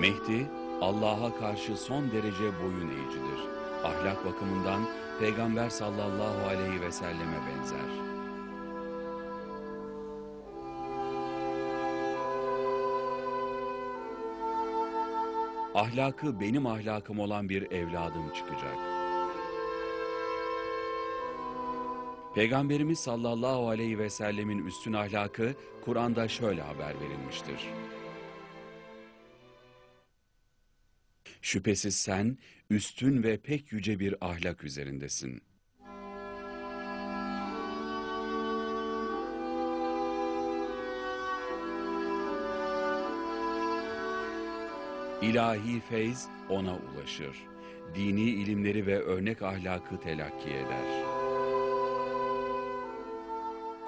Mehdi, Allah'a karşı son derece boyun eğicidir. Ahlak bakımından Peygamber sallallahu aleyhi ve selleme benzer. Ahlakı benim ahlakım olan bir evladım çıkacak. Peygamberimiz sallallahu aleyhi ve sellemin üstün ahlakı Kur'an'da şöyle haber verilmiştir. Şüphesiz sen üstün ve pek yüce bir ahlak üzerindesin. İlahi feyz ona ulaşır. Dini ilimleri ve örnek ahlakı telakki eder.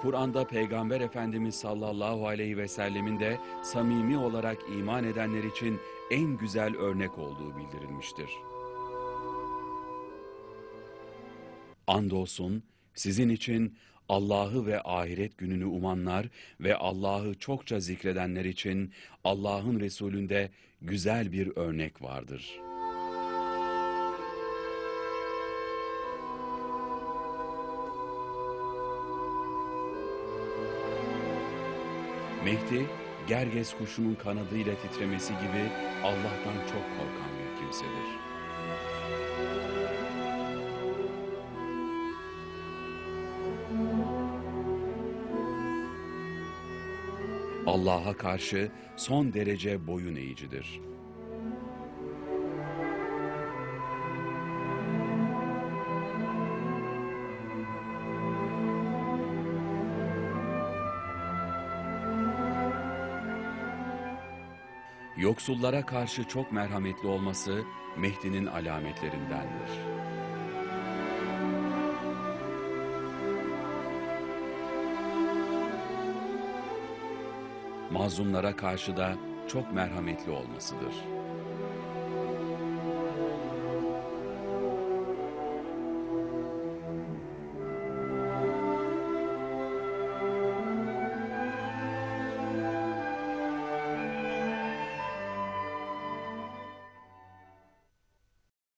Kur'an'da Peygamber Efendimiz sallallahu aleyhi ve sellemin de samimi olarak iman edenler için en güzel örnek olduğu bildirilmiştir. Andolsun sizin için Allah'ı ve ahiret gününü umanlar ve Allah'ı çokça zikredenler için Allah'ın Resulünde güzel bir örnek vardır. Mehdi, gerges kuşunun kanadıyla titremesi gibi Allah'tan çok korkan bir kimsedir. Allah'a karşı son derece boyun eğicidir. Yoksullara karşı çok merhametli olması Mehdi'nin alametlerindendir. Mazlumlara karşı da çok merhametli olmasıdır.